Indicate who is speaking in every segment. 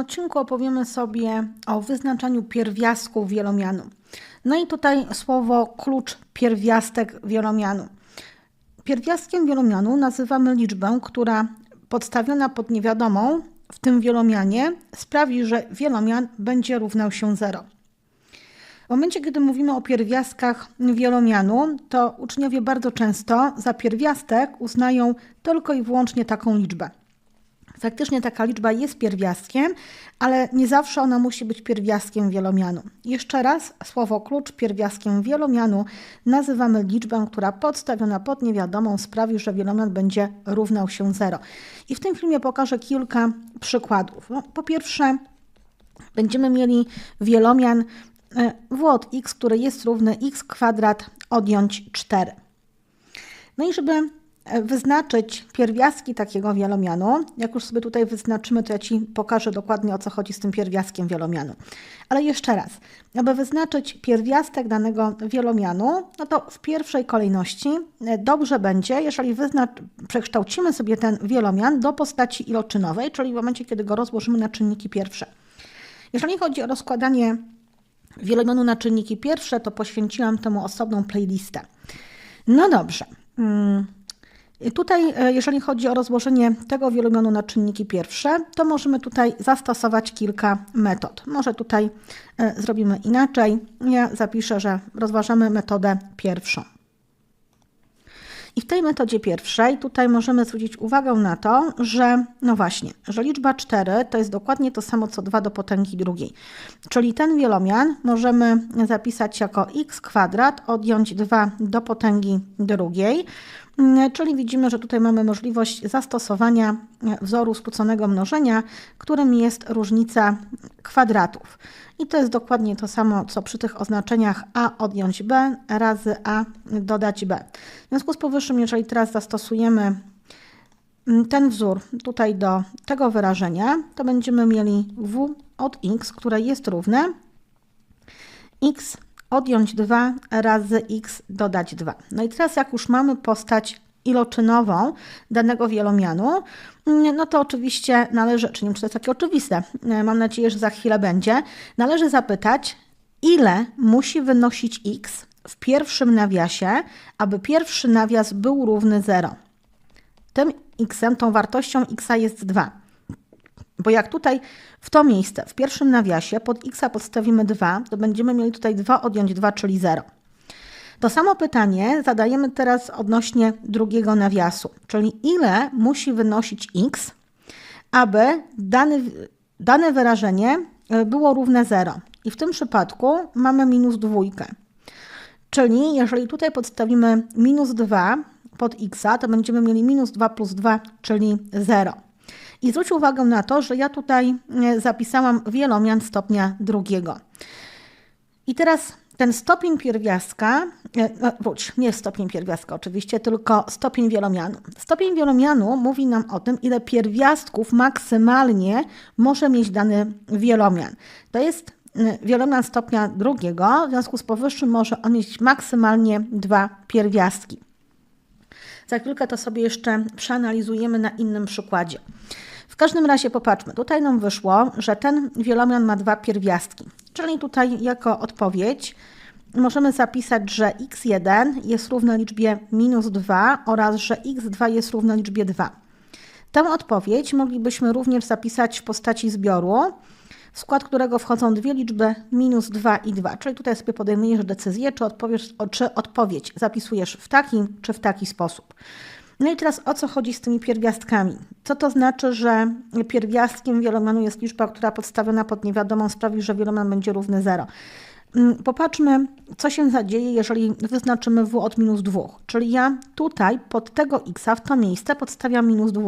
Speaker 1: odcinku opowiemy sobie o wyznaczaniu pierwiastków wielomianu. No i tutaj słowo klucz pierwiastek wielomianu. Pierwiastkiem wielomianu nazywamy liczbę, która podstawiona pod niewiadomą w tym wielomianie sprawi, że wielomian będzie równał się 0. W momencie, kiedy mówimy o pierwiastkach wielomianu, to uczniowie bardzo często za pierwiastek uznają tylko i wyłącznie taką liczbę. Faktycznie taka liczba jest pierwiastkiem, ale nie zawsze ona musi być pierwiastkiem wielomianu. Jeszcze raz, słowo klucz pierwiastkiem wielomianu nazywamy liczbę, która podstawiona pod niewiadomą sprawi, że wielomian będzie równał się 0. I w tym filmie pokażę kilka przykładów. No, po pierwsze, będziemy mieli wielomian e, w od x, który jest równy x kwadrat odjąć 4. No i żeby wyznaczyć pierwiastki takiego wielomianu. Jak już sobie tutaj wyznaczymy, to ja Ci pokażę dokładnie o co chodzi z tym pierwiastkiem wielomianu. Ale jeszcze raz, aby wyznaczyć pierwiastek danego wielomianu, no to w pierwszej kolejności e, dobrze będzie, jeżeli wyznacz, przekształcimy sobie ten wielomian do postaci iloczynowej, czyli w momencie, kiedy go rozłożymy na czynniki pierwsze. Jeżeli chodzi o rozkładanie wielomianu na czynniki pierwsze, to poświęciłam temu osobną playlistę. No dobrze. Hmm. Tutaj, e, jeżeli chodzi o rozłożenie tego wielomianu na czynniki pierwsze, to możemy tutaj zastosować kilka metod. Może tutaj e, zrobimy inaczej. Ja zapiszę, że rozważamy metodę pierwszą. I w tej metodzie pierwszej tutaj możemy zwrócić uwagę na to, że no właśnie, że liczba 4 to jest dokładnie to samo co 2 do potęgi drugiej. Czyli ten wielomian możemy zapisać jako x kwadrat odjąć 2 do potęgi drugiej. Mm, czyli widzimy, że tutaj mamy możliwość zastosowania wzoru skróconego mnożenia, którym jest różnica kwadratów. I to jest dokładnie to samo, co przy tych oznaczeniach a odjąć b razy a dodać b. W związku z powyższym, jeżeli teraz zastosujemy mm, ten wzór tutaj do tego wyrażenia, to będziemy mieli w od x, które jest równe x odjąć 2 razy x dodać 2. No i teraz jak już mamy postać iloczynową danego wielomianu, no to oczywiście należy, czy nie wiem, czy to jest takie oczywiste, mam nadzieję, że za chwilę będzie, należy zapytać, ile musi wynosić x w pierwszym nawiasie, aby pierwszy nawias był równy 0. Tym x, tą wartością x jest 2. Bo jak tutaj w to miejsce, w pierwszym nawiasie pod x podstawimy 2, to będziemy mieli tutaj 2 odjąć 2, czyli 0. To samo pytanie zadajemy teraz odnośnie drugiego nawiasu, czyli ile musi wynosić x, aby dany, dane wyrażenie e, było równe 0. I w tym przypadku mamy minus dwójkę. Czyli jeżeli tutaj podstawimy minus 2 pod x, to będziemy mieli minus 2 plus 2, czyli 0. I zwróć uwagę na to, że ja tutaj e, zapisałam wielomian stopnia drugiego. I teraz ten stopień pierwiastka, e, no, wróć, nie stopień pierwiastka oczywiście, tylko stopień wielomianu. Stopień wielomianu mówi nam o tym, ile pierwiastków maksymalnie może mieć dany wielomian. To jest e, wielomian stopnia drugiego, w związku z powyższym może on mieć maksymalnie dwa pierwiastki. Za chwilkę to sobie jeszcze przeanalizujemy na innym przykładzie. W każdym razie popatrzmy, tutaj nam wyszło, że ten wielomian ma dwa pierwiastki, czyli tutaj jako odpowiedź możemy zapisać, że x1 jest równe liczbie minus 2 oraz że x2 jest równe liczbie 2. Tę odpowiedź moglibyśmy również zapisać w postaci zbioru, w skład którego wchodzą dwie liczby minus 2 i 2. Czyli tutaj sobie podejmujesz decyzję, czy, odpowiesz, czy odpowiedź zapisujesz w taki czy w taki sposób. No i teraz o co chodzi z tymi pierwiastkami? Co to znaczy, że pierwiastkiem wielomanu jest liczba, która podstawiona pod niewiadomą sprawi, że wieloman będzie równy 0? Mm, popatrzmy, co się zadzieje, jeżeli wyznaczymy w od minus 2. Czyli ja tutaj pod tego x w to miejsce podstawiam minus 2,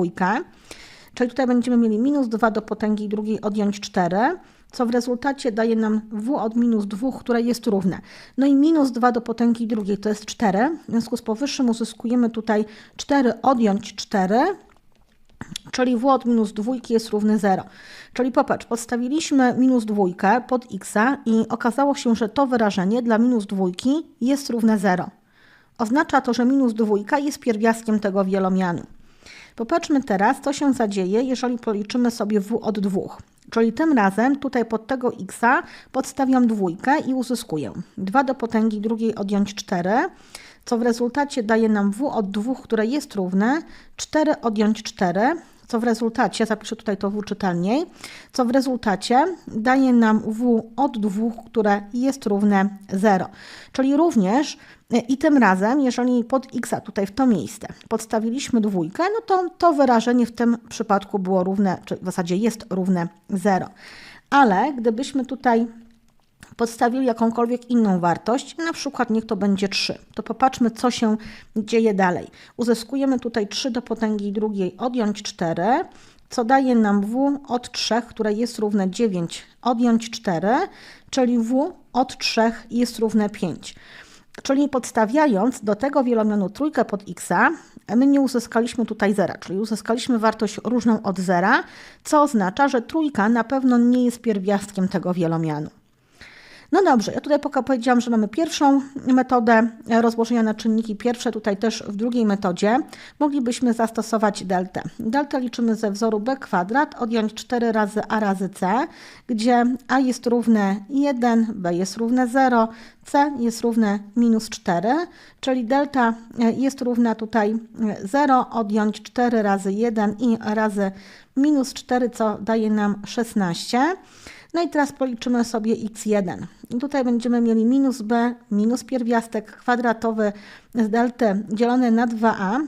Speaker 1: czyli tutaj będziemy mieli minus 2 do potęgi drugiej odjąć 4, co w rezultacie daje nam w od minus 2, które jest równe. No i minus 2 do potęgi drugiej to jest 4, w związku z powyższym uzyskujemy tutaj 4 odjąć 4, czyli w od minus 2 jest równy 0. Czyli popatrz, podstawiliśmy minus 2 pod x i okazało się, że to wyrażenie dla minus 2 jest równe 0. Oznacza to, że minus 2 jest pierwiastkiem tego wielomianu. Popatrzmy teraz, co się zadzieje, jeżeli policzymy sobie w od 2. Czyli tym razem tutaj pod tego x podstawiam dwójkę i uzyskuję 2 do potęgi drugiej odjąć 4, co w rezultacie daje nam w od 2, które jest równe 4 odjąć 4, co w rezultacie, zapiszę tutaj to w czytelniej, co w rezultacie daje nam w od 2, które jest równe 0. Czyli również i tym razem, jeżeli pod x tutaj w to miejsce podstawiliśmy dwójkę, no to to wyrażenie w tym przypadku było równe, czy w zasadzie jest równe 0. Ale gdybyśmy tutaj podstawili jakąkolwiek inną wartość, na przykład niech to będzie 3, to popatrzmy, co się dzieje dalej. Uzyskujemy tutaj 3 do potęgi drugiej odjąć 4, co daje nam w od 3, które jest równe 9 odjąć 4, czyli w od 3 jest równe 5. Czyli podstawiając do tego wielomianu trójkę pod x, my nie uzyskaliśmy tutaj zera, czyli uzyskaliśmy wartość różną od zera, co oznacza, że trójka na pewno nie jest pierwiastkiem tego wielomianu. No dobrze, ja tutaj powiedziałam, że mamy pierwszą metodę rozłożenia na czynniki pierwsze, tutaj też w drugiej metodzie moglibyśmy zastosować deltę. Deltę liczymy ze wzoru b kwadrat, odjąć 4 razy a razy c, gdzie a jest równe 1, b jest równe 0, c jest równe minus 4, czyli delta jest równa tutaj 0, odjąć 4 razy 1 i razy minus 4, co daje nam 16. No i teraz policzymy sobie x1. I tutaj będziemy mieli minus b, minus pierwiastek kwadratowy z delty dzielone na 2a,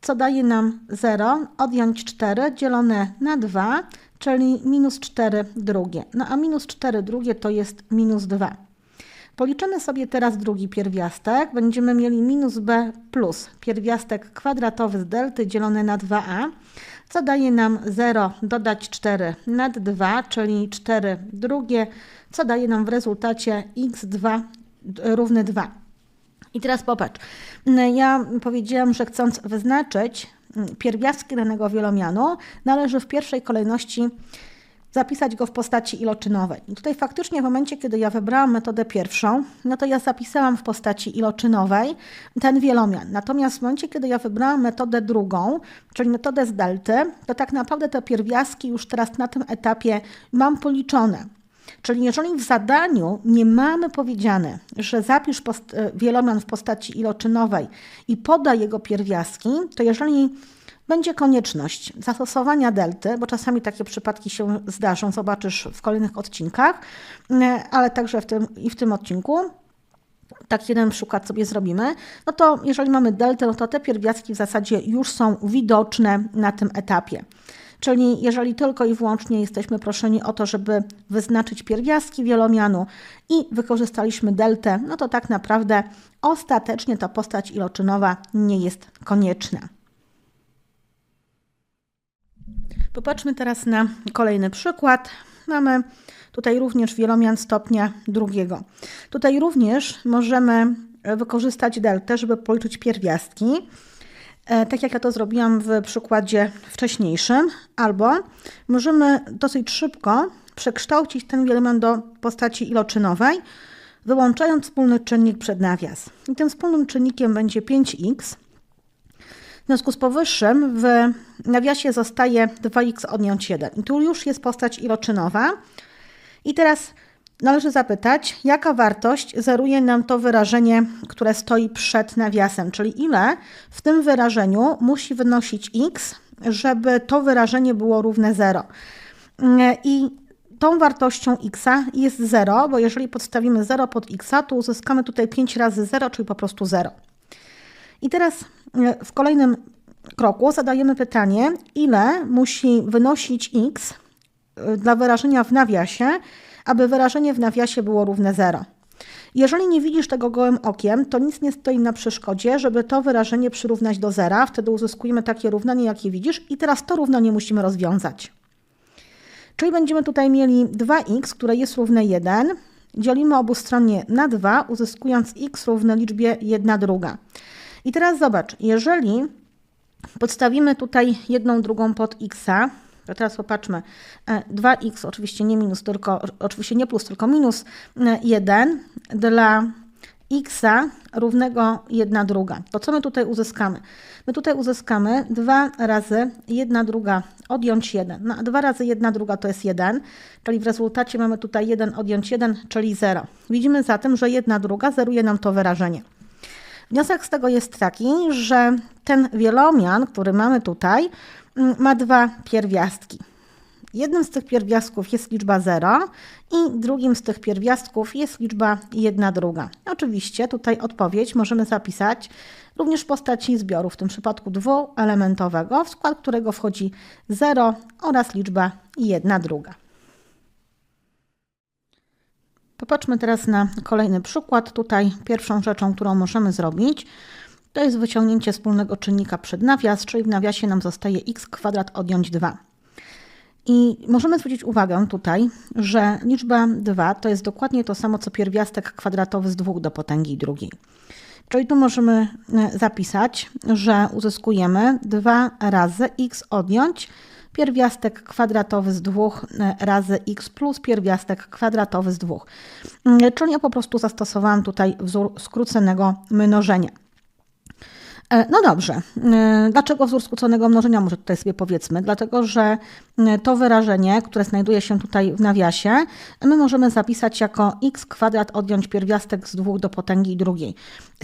Speaker 1: co daje nam 0, odjąć 4 dzielone na 2, czyli minus 4 drugie. No a minus 4 drugie to jest minus 2. Policzymy sobie teraz drugi pierwiastek. Będziemy mieli minus b plus pierwiastek kwadratowy z delty dzielone na 2a, co daje nam 0 dodać 4 nad 2, czyli 4 drugie, co daje nam w rezultacie x2 równy 2. I teraz popatrz, ja powiedziałam, że chcąc wyznaczyć pierwiastki danego wielomianu, należy w pierwszej kolejności zapisać go w postaci iloczynowej. I tutaj faktycznie w momencie, kiedy ja wybrałam metodę pierwszą, no to ja zapisałam w postaci iloczynowej ten wielomian. Natomiast w momencie, kiedy ja wybrałam metodę drugą, czyli metodę z delty, to tak naprawdę te pierwiastki już teraz na tym etapie mam policzone. Czyli jeżeli w zadaniu nie mamy powiedziane, że zapisz wielomian w postaci iloczynowej i podaj jego pierwiastki, to jeżeli będzie konieczność zastosowania delty, bo czasami takie przypadki się zdarzą, zobaczysz w kolejnych odcinkach, e, ale także w tym, i w tym odcinku. Tak jeden przykład sobie zrobimy. No to jeżeli mamy deltę, no to te pierwiastki w zasadzie już są widoczne na tym etapie. Czyli jeżeli tylko i wyłącznie jesteśmy proszeni o to, żeby wyznaczyć pierwiastki wielomianu i wykorzystaliśmy deltę, no to tak naprawdę ostatecznie ta postać iloczynowa nie jest konieczna. Popatrzmy teraz na kolejny przykład. Mamy tutaj również wielomian stopnia drugiego. Tutaj również możemy wykorzystać deltę, żeby policzyć pierwiastki, e, tak jak ja to zrobiłam w przykładzie wcześniejszym, albo możemy dosyć szybko przekształcić ten wielomian do postaci iloczynowej, wyłączając wspólny czynnik przed nawias. I tym wspólnym czynnikiem będzie 5x, w związku z powyższym w nawiasie zostaje 2x odjąć 1. I tu już jest postać iloczynowa. I teraz należy zapytać, jaka wartość zeruje nam to wyrażenie, które stoi przed nawiasem, czyli ile w tym wyrażeniu musi wynosić x, żeby to wyrażenie było równe 0. I tą wartością x jest 0, bo jeżeli podstawimy 0 pod x, to uzyskamy tutaj 5 razy 0, czyli po prostu 0. I teraz w kolejnym kroku zadajemy pytanie, ile musi wynosić x e, dla wyrażenia w nawiasie, aby wyrażenie w nawiasie było równe 0. Jeżeli nie widzisz tego gołym okiem, to nic nie stoi na przeszkodzie, żeby to wyrażenie przyrównać do zera. Wtedy uzyskujemy takie równanie, jakie widzisz i teraz to równanie musimy rozwiązać. Czyli będziemy tutaj mieli 2x, które jest równe 1. Dzielimy obustronnie na 2, uzyskując x równe liczbie 1 druga. I teraz zobacz, jeżeli podstawimy tutaj jedną drugą pod x, to teraz popatrzmy, 2x e, oczywiście nie minus, tylko oczywiście nie plus, tylko minus 1 e, dla x równego 1 druga. To co my tutaj uzyskamy? My tutaj uzyskamy 2 razy 1 druga odjąć 1. No, 2 razy 1 druga to jest 1, czyli w rezultacie mamy tutaj 1 odjąć 1, czyli 0. Widzimy zatem, że 1 druga zeruje nam to wyrażenie. Wniosek z tego jest taki, że ten wielomian, który mamy tutaj, mm, ma dwa pierwiastki. Jednym z tych pierwiastków jest liczba 0 i drugim z tych pierwiastków jest liczba 1 druga. Oczywiście tutaj odpowiedź możemy zapisać również w postaci zbioru, w tym przypadku dwuelementowego, w skład którego wchodzi 0 oraz liczba 1 druga. Popatrzmy teraz na kolejny przykład. Tutaj pierwszą rzeczą, którą możemy zrobić, to jest wyciągnięcie wspólnego czynnika przed nawias, czyli w nawiasie nam zostaje x kwadrat odjąć 2. I możemy zwrócić uwagę tutaj, że liczba 2 to jest dokładnie to samo, co pierwiastek kwadratowy z 2 do potęgi drugiej. Czyli tu możemy e, zapisać, że uzyskujemy 2 razy x odjąć pierwiastek kwadratowy z 2 e, razy x plus pierwiastek kwadratowy z 2. Mm, czyli ja po prostu zastosowałam tutaj wzór skróconego mnożenia. E, no dobrze. E, dlaczego wzór skróconego mnożenia? Może tutaj sobie powiedzmy. Dlatego, że e, to wyrażenie, które znajduje się tutaj w nawiasie, my możemy zapisać jako x kwadrat odjąć pierwiastek z dwóch do potęgi drugiej.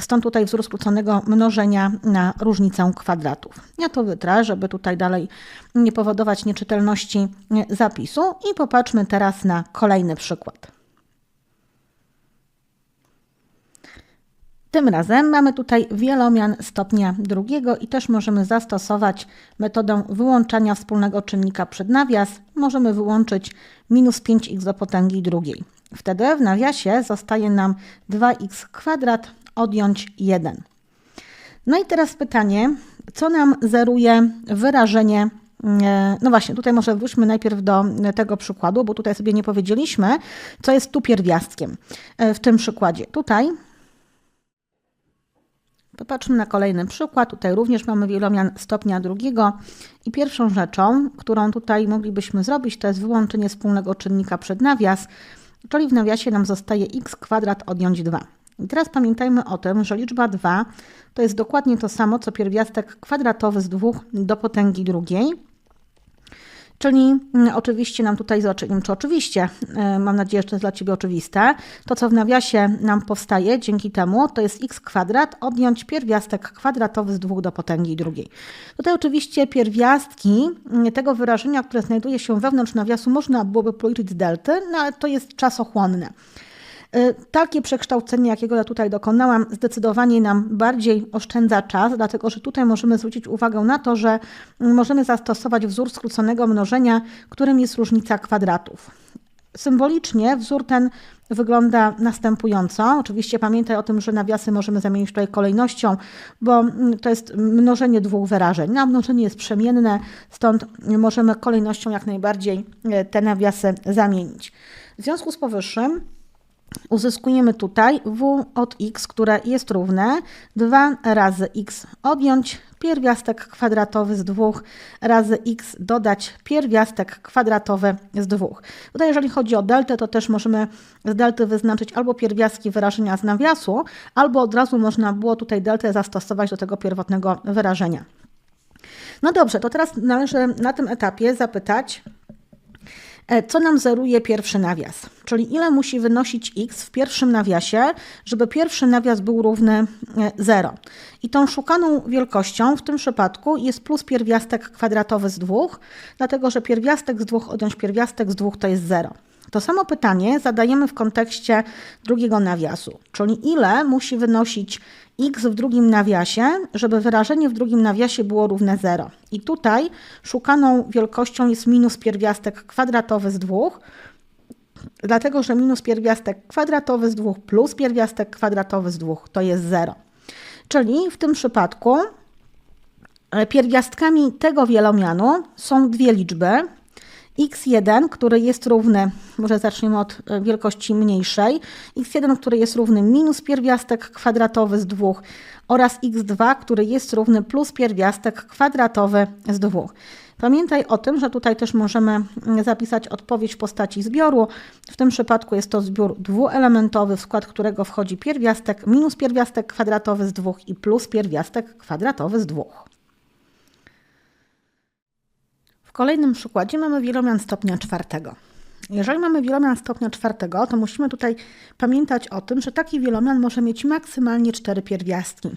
Speaker 1: Stąd tutaj wzór skróconego mnożenia na różnicę kwadratów. Ja to wytrę, żeby tutaj dalej nie powodować nieczytelności zapisu i popatrzmy teraz na kolejny przykład. Tym razem mamy tutaj wielomian stopnia drugiego i też możemy zastosować metodę wyłączania wspólnego czynnika przed nawias. Możemy wyłączyć minus 5x do potęgi drugiej. Wtedy w nawiasie zostaje nam 2x kwadrat odjąć 1. No i teraz pytanie, co nam zeruje wyrażenie e, no właśnie, tutaj może wróćmy najpierw do tego przykładu, bo tutaj sobie nie powiedzieliśmy, co jest tu pierwiastkiem e, w tym przykładzie. Tutaj Popatrzmy na kolejny przykład. Tutaj również mamy wielomian stopnia drugiego i pierwszą rzeczą, którą tutaj moglibyśmy zrobić, to jest wyłączenie wspólnego czynnika przed nawias, czyli w nawiasie nam zostaje x kwadrat odjąć 2. I teraz pamiętajmy o tym, że liczba 2 to jest dokładnie to samo, co pierwiastek kwadratowy z 2 do potęgi drugiej. Czyli mm, oczywiście nam tutaj, nie wiem czy oczywiście, e, mam nadzieję, że to jest dla Ciebie oczywiste, to co w nawiasie nam powstaje dzięki temu, to jest x kwadrat odjąć pierwiastek kwadratowy z 2 do potęgi drugiej. Tutaj oczywiście pierwiastki mm, tego wyrażenia, które znajduje się wewnątrz nawiasu, można byłoby policzyć z delty, no ale to jest czasochłonne. Y, takie przekształcenie, jakiego ja tutaj dokonałam, zdecydowanie nam bardziej oszczędza czas, dlatego że tutaj możemy zwrócić uwagę na to, że możemy zastosować wzór skróconego mnożenia, którym jest różnica kwadratów. Symbolicznie wzór ten wygląda następująco. Oczywiście pamiętaj o tym, że nawiasy możemy zamienić tutaj kolejnością, bo to jest mnożenie dwóch wyrażeń. No, mnożenie jest przemienne, stąd możemy kolejnością jak najbardziej e, te nawiasy zamienić. W związku z powyższym uzyskujemy tutaj w od x, które jest równe 2 razy x odjąć pierwiastek kwadratowy z 2 razy x dodać pierwiastek kwadratowy z 2. Tutaj jeżeli chodzi o deltę, to też możemy z delty wyznaczyć albo pierwiastki wyrażenia z nawiasu, albo od razu można było tutaj deltę zastosować do tego pierwotnego wyrażenia. No dobrze, to teraz należy na tym etapie zapytać, co nam zeruje pierwszy nawias, czyli ile musi wynosić x w pierwszym nawiasie, żeby pierwszy nawias był równy 0. E, I tą szukaną wielkością w tym przypadku jest plus pierwiastek kwadratowy z 2, dlatego że pierwiastek z 2 odjąć pierwiastek z 2 to jest 0. To samo pytanie zadajemy w kontekście drugiego nawiasu, czyli ile musi wynosić x w drugim nawiasie, żeby wyrażenie w drugim nawiasie było równe 0. I tutaj szukaną wielkością jest minus pierwiastek kwadratowy z 2, dlatego że minus pierwiastek kwadratowy z 2 plus pierwiastek kwadratowy z 2 to jest 0. Czyli w tym przypadku e, pierwiastkami tego wielomianu są dwie liczby, x1, który jest równy, może zaczniemy od e, wielkości mniejszej, x1, który jest równy minus pierwiastek kwadratowy z 2 oraz x2, który jest równy plus pierwiastek kwadratowy z 2. Pamiętaj o tym, że tutaj też możemy mm, zapisać odpowiedź w postaci zbioru. W tym przypadku jest to zbiór dwuelementowy, w skład którego wchodzi pierwiastek minus pierwiastek kwadratowy z 2 i plus pierwiastek kwadratowy z 2. kolejnym przykładzie mamy wielomian stopnia czwartego. Jeżeli mamy wielomian stopnia czwartego, to musimy tutaj pamiętać o tym, że taki wielomian może mieć maksymalnie cztery pierwiastki.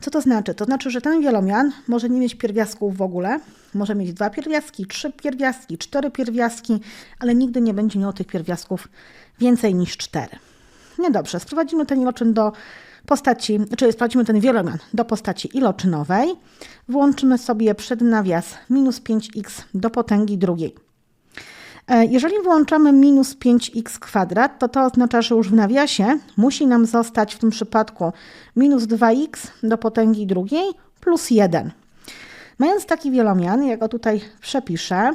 Speaker 1: Co to znaczy? To znaczy, że ten wielomian może nie mieć pierwiastków w ogóle, może mieć dwa pierwiastki, trzy pierwiastki, cztery pierwiastki, ale nigdy nie będzie miał tych pierwiastków więcej niż cztery. No dobrze, sprowadzimy ten iloczyn do postaci, czyli sprawdzimy ten wielomian do postaci iloczynowej. Włączymy sobie przed nawias minus 5x do potęgi drugiej. E, jeżeli włączamy minus 5x kwadrat, to to oznacza, że już w nawiasie musi nam zostać w tym przypadku minus 2x do potęgi drugiej plus 1. Mając taki wielomian, ja go tutaj przepiszę,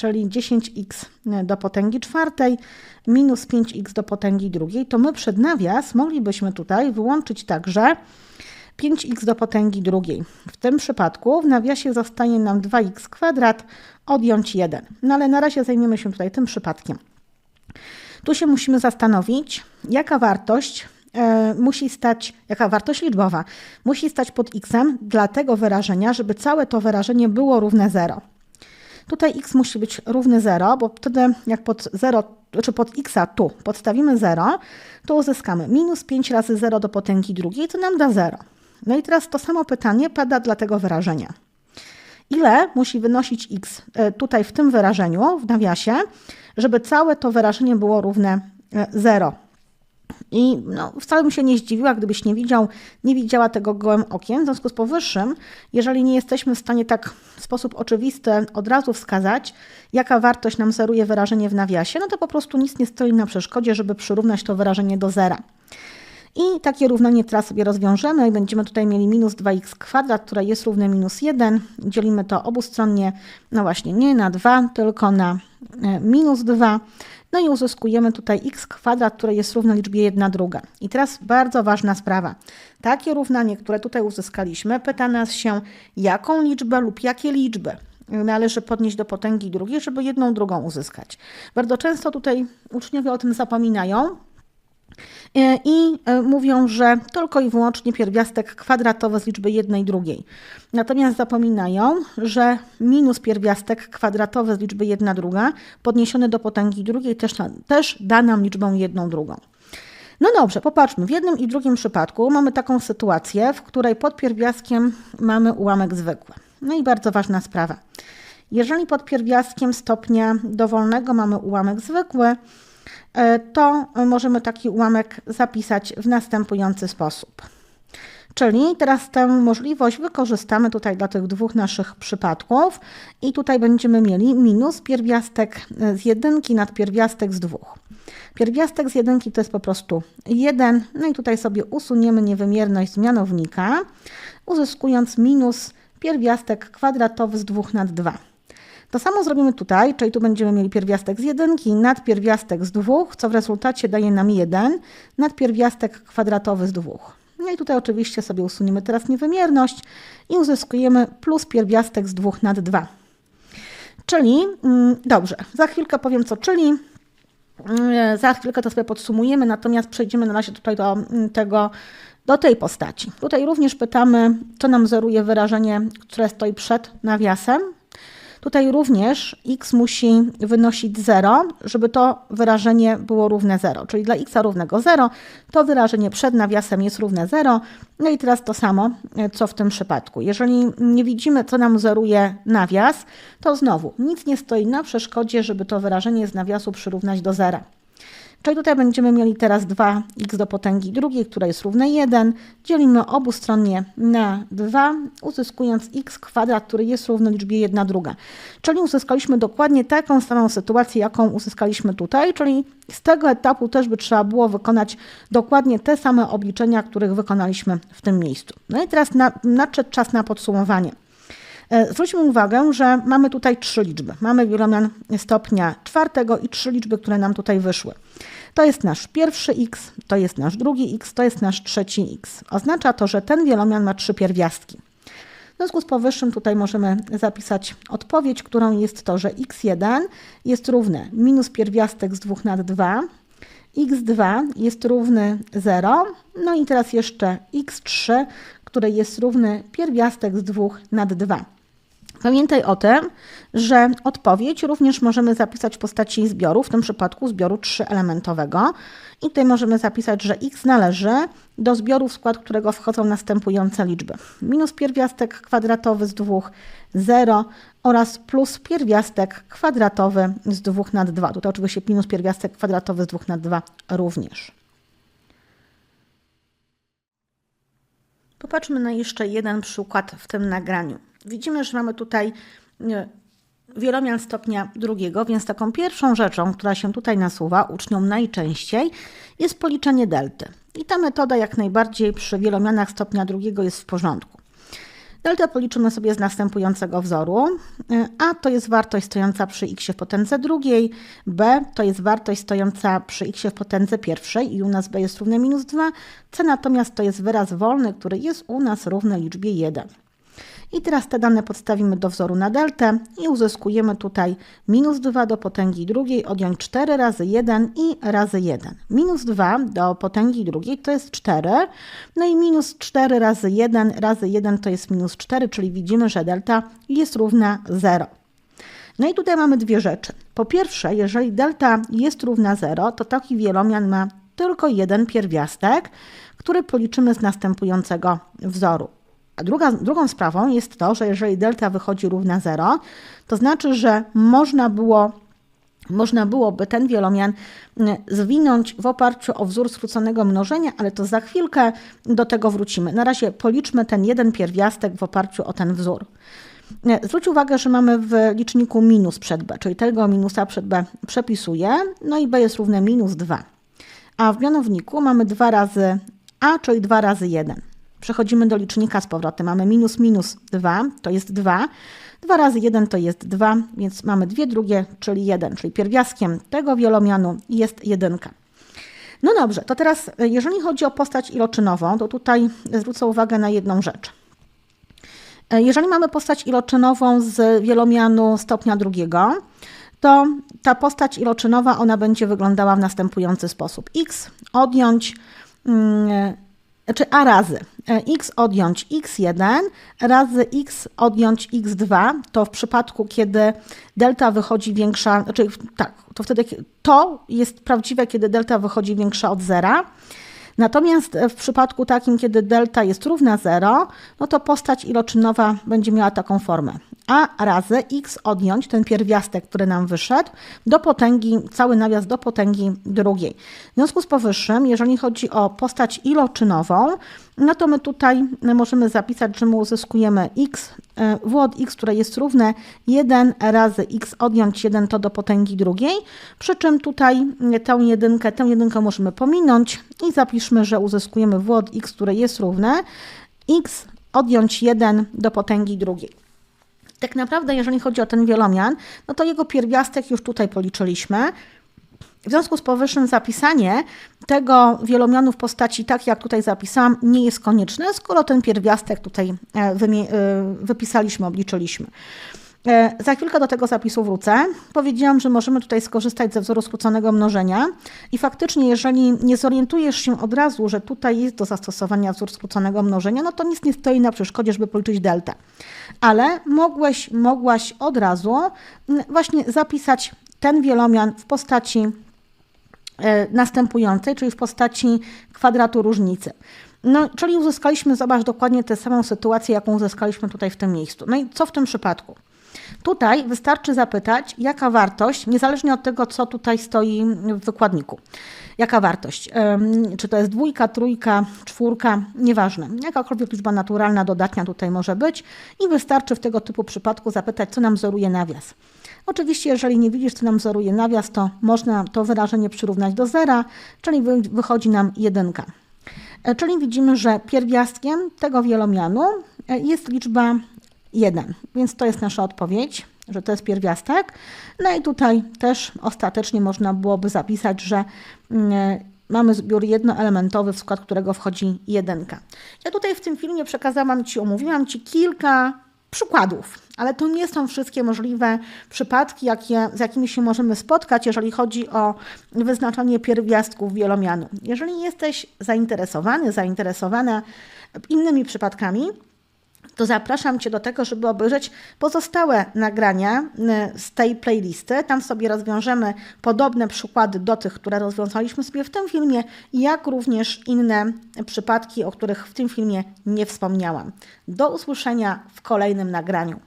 Speaker 1: czyli 10x do potęgi czwartej minus 5x do potęgi drugiej, to my przed nawias moglibyśmy tutaj wyłączyć także 5x do potęgi drugiej. W tym przypadku w nawiasie zostanie nam 2x kwadrat odjąć 1. No ale na razie zajmiemy się tutaj tym przypadkiem. Tu się musimy zastanowić, jaka wartość e, musi stać, jaka wartość liczbowa musi stać pod x dla tego wyrażenia, żeby całe to wyrażenie było równe 0. Tutaj x musi być równy 0, bo wtedy jak pod 0, czy pod x tu podstawimy 0, to uzyskamy minus 5 razy 0 do potęgi drugiej, co nam da 0. No i teraz to samo pytanie pada dla tego wyrażenia. Ile musi wynosić x e, tutaj w tym wyrażeniu, w nawiasie, żeby całe to wyrażenie było równe 0? I no, wcale bym się nie zdziwiła, gdybyś nie widział, nie widziała tego gołym okiem. W związku z powyższym, jeżeli nie jesteśmy w stanie tak w sposób oczywisty od razu wskazać, jaka wartość nam zeruje wyrażenie w nawiasie, no to po prostu nic nie stoi na przeszkodzie, żeby przyrównać to wyrażenie do zera. I takie równanie teraz sobie rozwiążemy i będziemy tutaj mieli minus 2x kwadrat, które jest równe minus 1. Dzielimy to obustronnie, no właśnie nie na 2, tylko na e, minus 2. No i uzyskujemy tutaj x kwadrat, które jest równe liczbie 1 druga. I teraz bardzo ważna sprawa. Takie równanie, które tutaj uzyskaliśmy, pyta nas się, jaką liczbę lub jakie liczby należy podnieść do potęgi drugiej, żeby jedną drugą uzyskać. Bardzo często tutaj uczniowie o tym zapominają, i e, mówią, że tylko i wyłącznie pierwiastek kwadratowy z liczby jednej drugiej. Natomiast zapominają, że minus pierwiastek kwadratowy z liczby jedna druga podniesiony do potęgi drugiej też, też da nam liczbę jedną drugą. No dobrze, popatrzmy. W jednym i drugim przypadku mamy taką sytuację, w której pod pierwiastkiem mamy ułamek zwykły. No i bardzo ważna sprawa. Jeżeli pod pierwiastkiem stopnia dowolnego mamy ułamek zwykły, E, to możemy taki ułamek zapisać w następujący sposób. Czyli teraz tę możliwość wykorzystamy tutaj dla tych dwóch naszych przypadków i tutaj będziemy mieli minus pierwiastek z jedynki nad pierwiastek z dwóch. Pierwiastek z jedynki to jest po prostu 1, no i tutaj sobie usuniemy niewymierność z mianownika, uzyskując minus pierwiastek kwadratowy z 2 nad 2. To samo zrobimy tutaj, czyli tu będziemy mieli pierwiastek z jedynki nad pierwiastek z dwóch, co w rezultacie daje nam 1 nad pierwiastek kwadratowy z dwóch. No i tutaj oczywiście sobie usuniemy teraz niewymierność i uzyskujemy plus pierwiastek z 2 nad 2. Czyli, mm, dobrze, za chwilkę powiem co czyli. Mm, za chwilkę to sobie podsumujemy, natomiast przejdziemy na razie tutaj do mm, tego, do tej postaci. Tutaj również pytamy, co nam zeruje wyrażenie, które stoi przed nawiasem. Tutaj również x musi wynosić 0, żeby to wyrażenie było równe 0. Czyli dla x równego 0 to wyrażenie przed nawiasem jest równe 0. No i teraz to samo, co w tym przypadku. Jeżeli nie widzimy, co nam zeruje nawias, to znowu nic nie stoi na przeszkodzie, żeby to wyrażenie z nawiasu przyrównać do 0. Czyli tutaj będziemy mieli teraz 2x do potęgi drugiej, która jest równe 1. Dzielimy obustronnie na 2, uzyskując x kwadrat, który jest równy liczbie 1 druga. Czyli uzyskaliśmy dokładnie taką samą sytuację, jaką uzyskaliśmy tutaj, czyli z tego etapu też by trzeba było wykonać dokładnie te same obliczenia, których wykonaliśmy w tym miejscu. No i teraz nadszedł czas na podsumowanie. E, zwróćmy uwagę, że mamy tutaj trzy liczby. Mamy wielomian stopnia czwartego i trzy liczby, które nam tutaj wyszły. To jest nasz pierwszy x, to jest nasz drugi x, to jest nasz trzeci x. Oznacza to, że ten wielomian ma trzy pierwiastki. W związku z powyższym tutaj możemy zapisać odpowiedź, którą jest to, że x1 jest równe minus pierwiastek z 2 nad 2, x2 jest równy 0, no i teraz jeszcze x3, które jest równy pierwiastek z 2 nad 2. Pamiętaj o tym, że odpowiedź również możemy zapisać w postaci zbioru, w tym przypadku zbioru trzyelementowego. I tutaj możemy zapisać, że x należy do zbioru, w skład którego wchodzą następujące liczby. Minus pierwiastek kwadratowy z 2, 0 oraz plus pierwiastek kwadratowy z 2 nad 2. Tutaj oczywiście minus pierwiastek kwadratowy z 2 nad 2 również. Popatrzmy na jeszcze jeden przykład w tym nagraniu. Widzimy, że mamy tutaj e, wielomian stopnia drugiego, więc taką pierwszą rzeczą, która się tutaj nasuwa uczniom najczęściej, jest policzenie delty. I ta metoda jak najbardziej przy wielomianach stopnia drugiego jest w porządku. Delta policzymy sobie z następującego wzoru. E, A to jest wartość stojąca przy x w potędze drugiej, B to jest wartość stojąca przy x w potędze pierwszej i u nas B jest równe minus 2, C natomiast to jest wyraz wolny, który jest u nas równy liczbie 1. I teraz te dane podstawimy do wzoru na deltę i uzyskujemy tutaj minus 2 do potęgi drugiej, odjąć 4 razy 1 i razy 1. Minus 2 do potęgi drugiej to jest 4, no i minus 4 razy 1 razy 1 to jest minus 4, czyli widzimy, że delta jest równa 0. No i tutaj mamy dwie rzeczy. Po pierwsze, jeżeli delta jest równa 0, to taki wielomian ma tylko jeden pierwiastek, który policzymy z następującego wzoru. A druga, drugą sprawą jest to, że jeżeli delta wychodzi równa 0, to znaczy, że można było można byłoby ten wielomian mm, zwinąć w oparciu o wzór skróconego mnożenia, ale to za chwilkę do tego wrócimy. Na razie policzmy ten jeden pierwiastek w oparciu o ten wzór. Zwróć uwagę, że mamy w liczniku minus przed b, czyli tego minusa przed b przepisuję, no i b jest równe minus 2. A w mianowniku mamy 2 razy a, czyli 2 razy 1. Przechodzimy do licznika z powrotem. Mamy minus minus 2, to jest 2. 2 razy 1 to jest 2, więc mamy 2 drugie, czyli 1, czyli pierwiastkiem tego wielomianu jest 1. No dobrze, to teraz jeżeli chodzi o postać iloczynową, to tutaj zwrócę uwagę na jedną rzecz. Jeżeli mamy postać iloczynową z wielomianu stopnia drugiego, to ta postać iloczynowa ona będzie wyglądała w następujący sposób. x odjąć mm, znaczy a razy e, x odjąć x1 razy x odjąć x2, to w przypadku, kiedy delta wychodzi większa, znaczy tak, to wtedy to jest prawdziwe, kiedy delta wychodzi większa od zera. Natomiast w przypadku takim, kiedy delta jest równa 0, no to postać iloczynowa będzie miała taką formę a razy x odjąć ten pierwiastek, który nam wyszedł, do potęgi, cały nawias do potęgi drugiej. W związku z powyższym, jeżeli chodzi o postać iloczynową, no to my tutaj możemy zapisać, że my uzyskujemy x, e, w od x, które jest równe 1 razy x odjąć 1 to do potęgi drugiej, przy czym tutaj tę jedynkę, tę jedynkę możemy pominąć i zapiszmy, że uzyskujemy w od x, które jest równe x odjąć 1 do potęgi drugiej. Tak naprawdę, jeżeli chodzi o ten wielomian, no to jego pierwiastek już tutaj policzyliśmy. W związku z powyższym zapisanie tego wielomianu w postaci tak, jak tutaj zapisałam, nie jest konieczne, skoro ten pierwiastek tutaj e, e, wypisaliśmy, obliczyliśmy. E, za chwilkę do tego zapisu wrócę. Powiedziałam, że możemy tutaj skorzystać ze wzoru skróconego mnożenia i faktycznie, jeżeli nie zorientujesz się od razu, że tutaj jest do zastosowania wzór skróconego mnożenia, no to nic nie stoi na przeszkodzie, żeby policzyć delta. Ale mogłeś, mogłaś od razu właśnie zapisać ten wielomian w postaci następującej, czyli w postaci kwadratu różnicy. No, czyli uzyskaliśmy, zobacz, dokładnie tę samą sytuację, jaką uzyskaliśmy tutaj w tym miejscu. No i co w tym przypadku? Tutaj wystarczy zapytać, jaka wartość, niezależnie od tego, co tutaj stoi w wykładniku, jaka wartość, czy to jest dwójka, trójka, czwórka, nieważne, jakakolwiek liczba naturalna, dodatnia tutaj może być i wystarczy w tego typu przypadku zapytać, co nam wzoruje nawias. Oczywiście, jeżeli nie widzisz, co nam wzoruje nawias, to można to wyrażenie przyrównać do zera, czyli wychodzi nam jedynka. E, czyli widzimy, że pierwiastkiem tego wielomianu e, jest liczba 1. Więc to jest nasza odpowiedź, że to jest pierwiastek. No i tutaj też ostatecznie można byłoby zapisać, że mm, mamy zbiór jednoelementowy, w skład którego wchodzi jedynka. Ja tutaj w tym filmie przekazałam Ci, omówiłam Ci kilka przykładów, ale to nie są wszystkie możliwe przypadki, jakie, z jakimi się możemy spotkać, jeżeli chodzi o wyznaczanie pierwiastków wielomianu. Jeżeli jesteś zainteresowany, zainteresowana innymi przypadkami, to zapraszam Cię do tego, żeby obejrzeć pozostałe nagrania y, z tej playlisty. Tam sobie rozwiążemy podobne przykłady do tych, które rozwiązaliśmy sobie w tym filmie, jak również inne przypadki, o których w tym filmie nie wspomniałam. Do usłyszenia w kolejnym nagraniu.